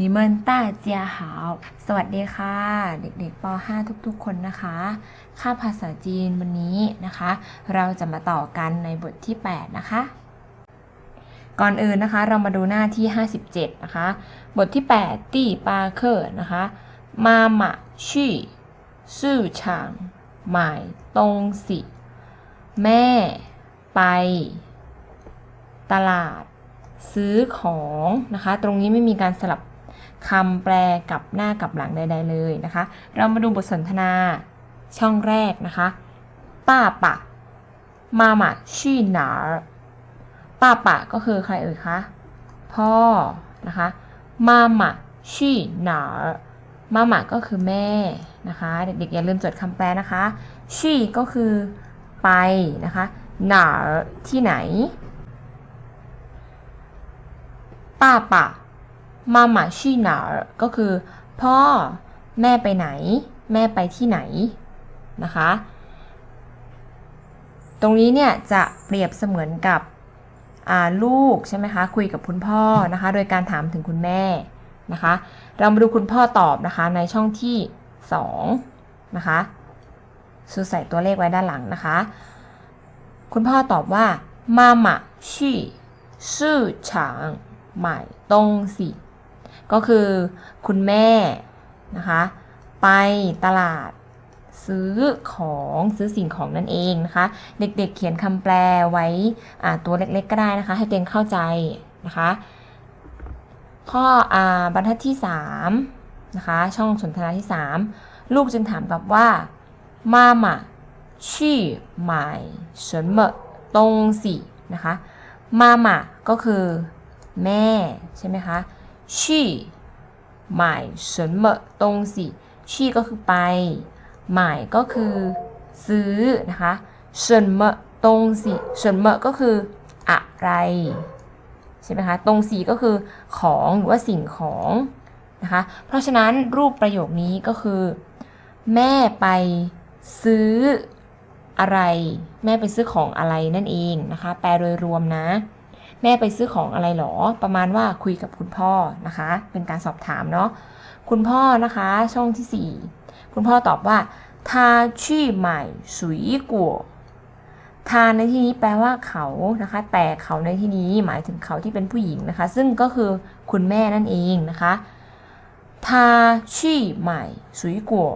นิเมินต้าเจียหาว สวัสดีค่ะ เด็กๆป .5 ทุกๆ คนนะคะ ค่าภาษาจีนวันนี้นะคะ เราจะมาต่อกันในบทที่ 8 นะคะ ก่อนอื่นนะคะเรามาดูหน้าที่ 57 นะคะ บทที่ 8 ตี้ปาเคอร์นะคะ มาหมาชี่ซื่อฉางหมายตรงสิ แม่ ไป ตลาด ซื้อของนะคะ ตรงนี้ไม่มีการสลับ คำแปลกับหน้ากับหลังใดๆเลยนะคะ เรามาดูบทสนทนาช่องแรกนะคะป้าปะมาหมาชี่หนาป้าปะก็คือใครเอ่ยคะพ่อนะคะมาหมาชี่หนามาหมาก็คือแม่นะคะ เด็กๆอย่าลืมจดคำแปลนะคะชี่ก็คือไปนะคะหนาที่ไหนป้าปะ มาหมาชี่หนาก็คือ พ่อแม่ไปไหน แม่ไปที่ไหนนะคะ ตรงนี้เนี่ยจะเปรียบเสมือนกับลูกใช่ไหมคะคุยกับคุณพ่อนะคะ โดยการถามถึงคุณแม่นะคะ เรามาดูคุณพ่อตอบนะคะในช่องที่2นะคะซูใส่ตัวเลขไว้ด้านหลังนะคะ คุณพ่อตอบว่ามาหมาชี่ชื่อฉางหมายตรงสิ ก็คือคุณแม่นะคะ ไปตลาดซื้อของซื้อสิ่งของนั่นเองนะคะ เด็กๆเเขียนคำแปลไว้ตัวเล็กๆ ก็ได้นะคะ ให้เด็กเข้าใจนะคะ ข้อบรรทัดที่3นะคะช่องสนทนาที่ 3 ลูกจึงถามกลับว่ามาม่าชี่หมายเฉินเหมะงสี่นะคะมาม่าก็คือแม่ใช่ไหมคะ ชี่หมาย什么东西ชี่ก็คือไป หมายก็คือซื้อนะคะ什么东西什么ก็คืออะไรใช่ไหมคะตรงสีก็คือของหรือว่าสิ่งของนะคะ เพราะฉะนั้นรูปประโยคนี้ก็คือ แม่ไปซื้ออะไร แม่ไปซื้อของอะไรนั่นเองนะคะ แปลโดยรวมนะ แม่ไปซื้อของอะไรหรอ ประมาณว่าคุยกับคุณพ่อนะคะ เป็นการสอบถามเนาะคุณพ่อนะคะช่องที่ 4 คุณพ่อตอบว่าทาชี่ใหม่สุยกัวทาในที่นี้แปลว่าเขานะคะ แต่เขาในที่นี้หมายถึงเขาที่เป็นผู้หญิงนะคะ ซึ่งก็คือคุณแม่นั่นเองนะคะทาชี่ใหม่สุยกัว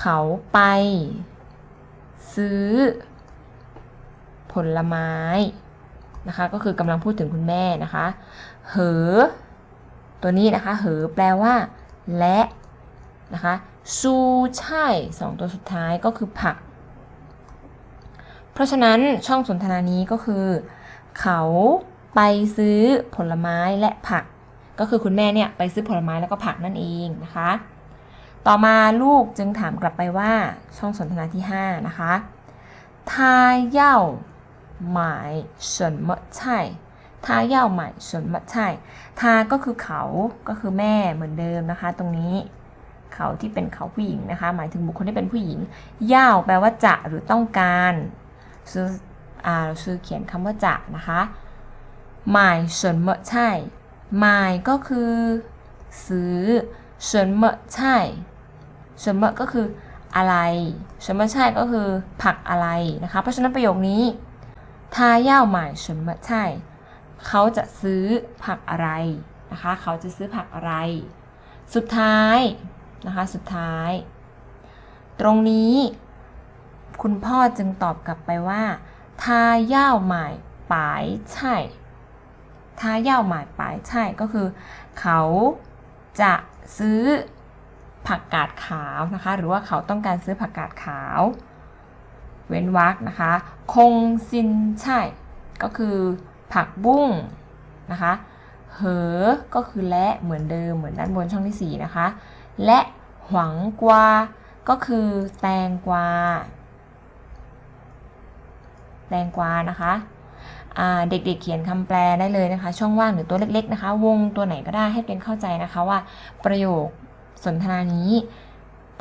เขาไป ซื้อ ผลไม้ นะคะ ก็คือกำลังพูดถึงคุณแม่นะคะ เหอ ตัวนี้นะคะ เหอแปลว่า และนะคะซูใช่สองตัวสุดท้ายก็คือผัก เพราะฉะนั้นช่องสนทนานี้ก็คือ เขาไปซื้อผลไม้และผัก ก็คือคุณแม่เนี่ยไปซื้อผลไม้แล้วก็ผักนั่นเองนะคะ ต่อมาลูกจึงถามกลับไปว่าช่องสนทนาที่ 5 นะคะ ทายา 他要买什么菜他要买什么菜他ก็คือเขาก็คือแม่เหมือนเดิมนะคะ ตรงนี้ เขาที่เป็นเขาผู้หญิงนะคะ หมายถึงบุคคลที่เป็นผู้หญิงย่าแปลว่าจะหรือต้องการซื้ออ่าซื้อเขียนคำว่าจะนะคะหมายเฉินเมใช่หมายก็คือ ซื้อเฉินเมใช่เฉินเมก็คืออะไรเฉินเมใช่ก็คือผักอะไรนะคะ เพราะฉะนั้นประโยคนี้ ทาย่าหมายเฉินเมใช่ เขาจะซื้อผักอะไรนะคะ เขาจะซื้อผักอะไร สุดท้ายนะคะ สุดท้าย ตรงนี้ คุณพ่อจึงตอบกลับไปว่าทาย่าหมายปายใช่ทาย่าหมายปายใช่ ก็คือ เขาจะซื้อผักกาดขาวนะคะ หรือว่าเขาต้องการซื้อผักกาดขาว เว้นวรรคนะคะ คงซินใช่ก็คือผักบุ้งนะคะเหอ ก็คือและเหมือนเดิมเหมือนด้านบนช่องที่ 4 นะคะ และหวังกวา ก็คือแตงกวา แตงกวานะคะเด็กๆเเขียนคำแปลได้เลยนะคะ ช่องว่างหรือตัวเล็กๆนะคะ วงตัวไหนก็ได้ให้เป็นเข้าใจนะคะว่าประโยคสนทนานี้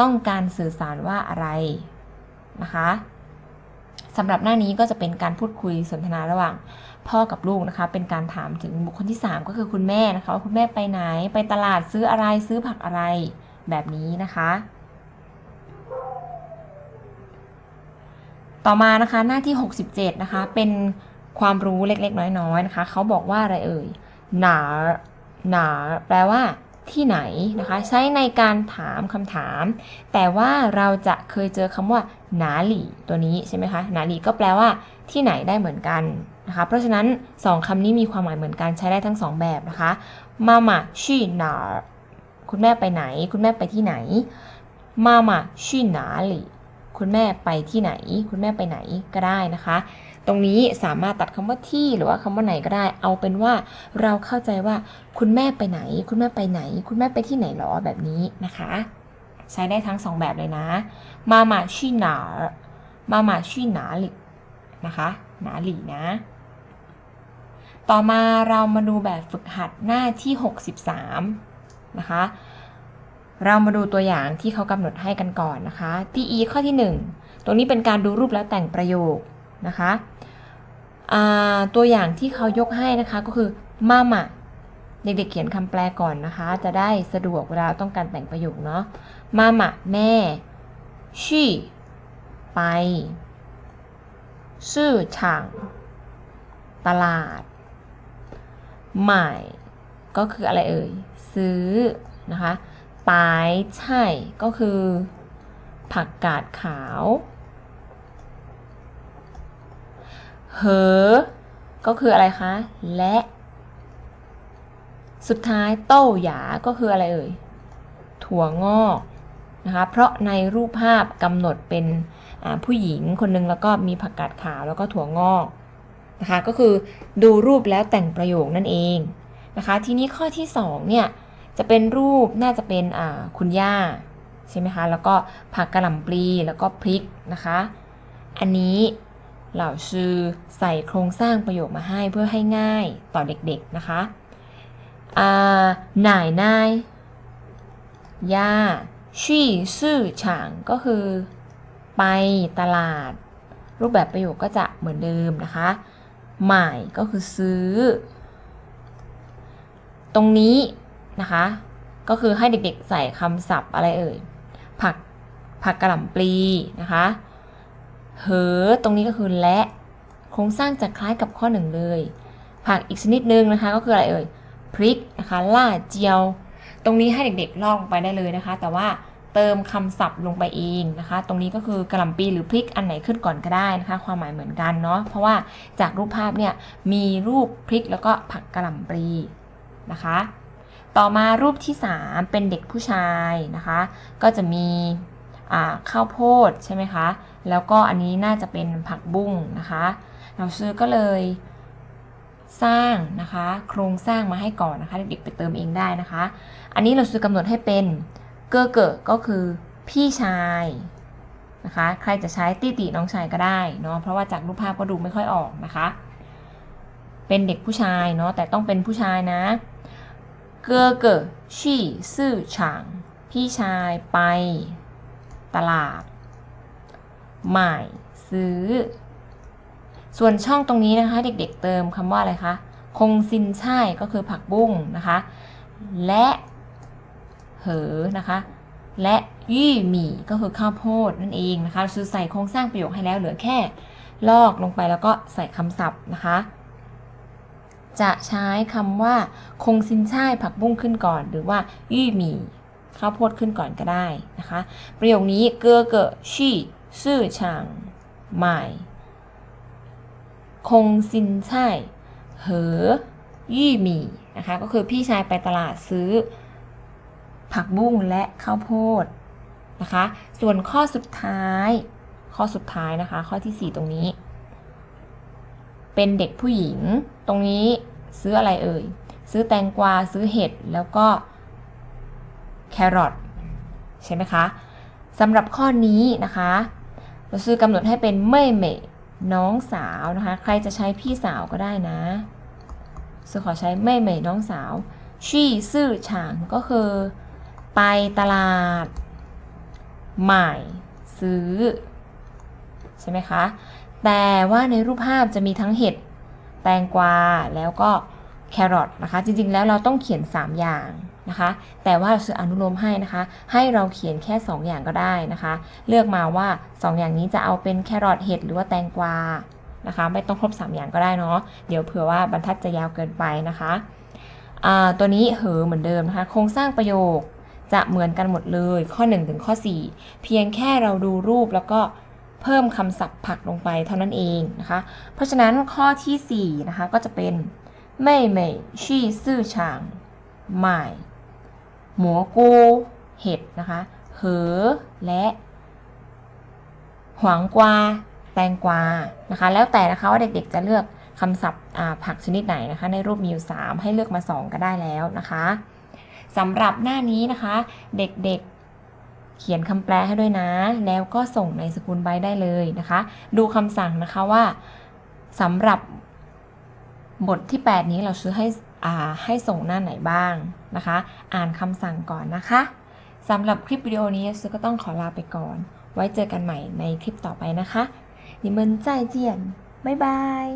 ต้องการสื่อสารว่าอะไรนะคะ สำหรับหน้านี้ก็จะเป็นการพูดคุยสนทนาระหว่างพ่อกับลูกนะคะ เป็นการถามถึงบุคคลที่ 3 ก็คือคุณแม่นะคะว่าคุณแม่ไปไหน ไปตลาดซื้ออะไรซื้อผักอะไรแบบนี้นะคะ ต่อมานะคะหน้าที่ 67 นะคะ เป็นความรู้เล็กๆ น้อยๆนะคะเขาบอกว่าอะไรเอ่ยหนาหนาแปลว่า ที่ไหนนะคะ ใช้ในการถามคำถาม แต่ว่าเราจะเคยเจอคำว่าหนาหลี่ตัวนี้ใช่ไหมคะหนาหลี่ก็แปลว่าที่ไหนได้เหมือนกันนะคะ เพราะฉะนั้น 2คำนี้มีความหมายเหมือนกันใช้ได้ทั้ง 2 แบบนะคะมาม่าชี่หนาคุณแม่ไปไหน คุณแม่ไปที่ไหนมาม่าชี่หนาหลี่ คุณแม่ไปที่ไหน คุณแม่ไปไหนก็ได้นะคะ ตรงนี้สามารถตัดคำว่าที่หรือว่าคำว่าไหนก็ได้ เอาเป็นว่าเราเข้าใจว่า คุณแม่ไปไหน คุณแม่ไปไหน คุณแม่ไปที่ไหนหรอแบบนี้นะคะ ใช้ได้ทั้งสองแบบเลยนะมามาชี่หนามามาชี่หนาหลินะคะหนาหลีนะ ต่อมาเรามาดูแบบฝึกหัดหน้าที่ 63 นะคะ เรามาดูตัวอย่างที่เขากำหนดให้กันก่อนนะคะ PE ข้อที่ 1 ตรงนี้เป็นการดูรูปแล้วแต่งประโยคนะคะตัวอย่างที่เขายกให้นะคะก็คือมาม่าเด็กๆเขียนคำแปลก่อนนะคะ จะได้สะดวกเวลาต้องการแต่งประโยคเนาะมาม่าแม่ชี่ไปชื่อช่าง ตลาด ใหม่ ก็คืออะไรเอ่ย ซื้อนะคะ ปายใช่ก็คือ ผักกาดขาว เหอ ก็คืออะไรคะ และ สุดท้ายโต้หยา ก็คืออะไรเอ่ย ถั่วงอกนะคะ เพราะในรูปภาพกำหนดเป็นผู้หญิงคนหนึงแล้วก็มีผักกาดขาวแล้วก็ถั่วงอกนะคะ ก็คือดูรูปแล้วแต่งประโยคนั่นเองนะคะ ทีนี้ข้อที่2เนี่ย จะเป็นรูปน่าจะเป็นคุณย่าใช่ไหมคะ แล้วก็ผักกระหล่ำปลีแล้วก็พริกนะคะ อันนี้เหล่าชื่อใส่โครงสร้างประโยคมาให้เพื่อให้ง่ายต่อเด็กๆนะคะหน่ายนายย่าชี่ซื่อฉางก็คือ ไปตลาด รูปแบบประโยคก็จะเหมือนเดิมนะคะหมายก็คือซื้อ ตรงนี้ นะคะ ก็คือให้เด็กๆใส่คำศัพท์อะไรเอ่ย ผักผักกระหล่ำปลีนะคะเหอตรงนี้ก็คือและโครงสร้างจะคล้ายกับข้อหนึ่งเลย ผักอีกชนิดนึงนะคะ ก็คืออะไรเอ่ยพริกนะคะล่าเจียว ตรงนี้ให้เด็กๆลอกลงไปได้เลยนะคะ แต่ว่าเติมคำศัพท์ลงไปเองนะคะ ตรงนี้ก็คือกระหล่ำปลีหรือพริกอันไหนขึ้นก่อนก็ได้นะคะ ความหมายเหมือนกันเนาะเพราะว่าจากรูปภาพเนี่ยมีรูปพริกแล้วก็ผักกระหล่ำปลีนะคะ ต่อมารูปที่ 3 เป็นเด็กผู้ชายนะคะ ก็จะมีข้าวโพดใช่ไหมคะ แล้วก็อันนี้น่าจะเป็นผักบุ้งนะคะเราซื้อก็เลยสร้างนะคะ โครงสร้างมาให้ก่อนนะคะเด็กๆไปเติมเองได้นะคะ อันนี้เราซื้อกำหนดให้เป็นเกอเกอก็คือพี่ชายนะคะ ใครจะใช้ตีตีน้องชายก็ได้เนาะเพราะว่าจากรูปภาพก็ดูไม่ค่อยออกนะคะ เป็นเด็กผู้ชายเนาะแต่ต้องเป็นผู้ชายนะ เกอเกอชี่ซื่อฉางพี่ชายไป ตลาดใหม่ซื้อ ส่วนช่องตรงนี้นะคะ เด็กๆเติมคำว่าอะไรคะ คงซินใช่ก็คือผักบุ้งนะคะ และเหอนะคะ และยี่หมี่ก็คือข้าวโพดนั่นเองนะคะคือใส่โครงสร้างประโยคให้แล้วเหลือแค่ ลอกลงไปแล้วก็ใส่คำศัพท์นะคะ จะใช้คำว่า คงซินช่ายผักบุ้งขึ้นก่อน หรือว่ายี่หมี่ข้าวโพดขึ้นก่อนก็ได้นะคะ ประโยคนี้เกอเกอชี่ซื่อฉางใหม่ คงซินช่ายเหอยี่หมี่นะคะ ก็คือพี่ชายไปตลาดซื้อ ผักบุ้งและข้าวโพดนะคะ ส่วนข้อสุดท้าย ข้อสุดท้ายนะคะ ข้อที่ 4 ตรงนี้ เป็นเด็กผู้หญิง ตรงนี้ซื้ออะไรเอ่ย ซื้อแตงกวา ซื้อเห็ด แล้วก็แครอทใช่ไหมคะสำหรับข้อนี้นะคะเราซื้อกำหนดให้เป็นเม่เม่น้องสาวนะคะ ใครจะใช้พี่สาวก็ได้นะซื้อขอใช้เม่เม่น้องสาวชี่ซื่อฉางก็คือ ไปตลาด ใหม่ ซื้อ ใช่ไหมคะ แต่ว่าในรูปภาพจะมีทั้งเห็ด แตงกวา แล้วก็แครอทนะคะ จริงๆ แล้วเราต้องเขียน 3 อย่างนะคะ แต่ว่าเราจะอนุโลมให้นะคะ ให้เราเขียนแค่ 2 อย่างก็ได้นะคะ เลือกมาว่า 2 อย่างนี้จะเอาเป็นแครอทเห็ดหรือว่าแตงกวา นะคะ ไม่ต้องครบ 3 อย่างก็ได้เนาะ เดี๋ยวเผื่อว่าบรรทัดจะยาวเกินไปนะคะ ตัวนี้เหอเหมือนเดิมนะคะ โครงสร้างประโยคจะเหมือนกันหมดเลย ข้อ 1 ถึงข้อ 4 เพียงแค่เราดูรูปแล้วก็ เพิ่มคำศัพท์ผักลงไปเท่านั้นเองนะคะ เพราะฉะนั้นข้อที่4นะคะก็จะเป็นไม่ไม่ชี่ซื่อฉางไม่หมูกูเห็ดนะคะเหอและหวางกวาแตงกวานะคะ แล้วแต่นะคะว่าเด็กๆจะเลือกคำศัพท์ผักชนิดไหนนะคะ ในรูปมีอยู่ 3 ให้เลือกมา 2 ก็ได้แล้วนะคะสำหรับหน้านี้นะคะ เด็กๆ เขียนคำแปลให้ด้วยนะ แล้วก็ส่งในสกุลไบได้เลยนะคะ ดูคำสั่งนะคะว่าสำหรับบทที่ 8 นี้เราซื้อให้ให้ส่งหน้าไหนบ้างนะคะ อ่านคำสั่งก่อนนะคะสำหรับคลิปวิดีโอนี้ซื้อก็ต้องขอลาไปก่อน ไว้เจอกันใหม่ในคลิปต่อไปนะคะนิมนใจเจียนบ๊ายบาย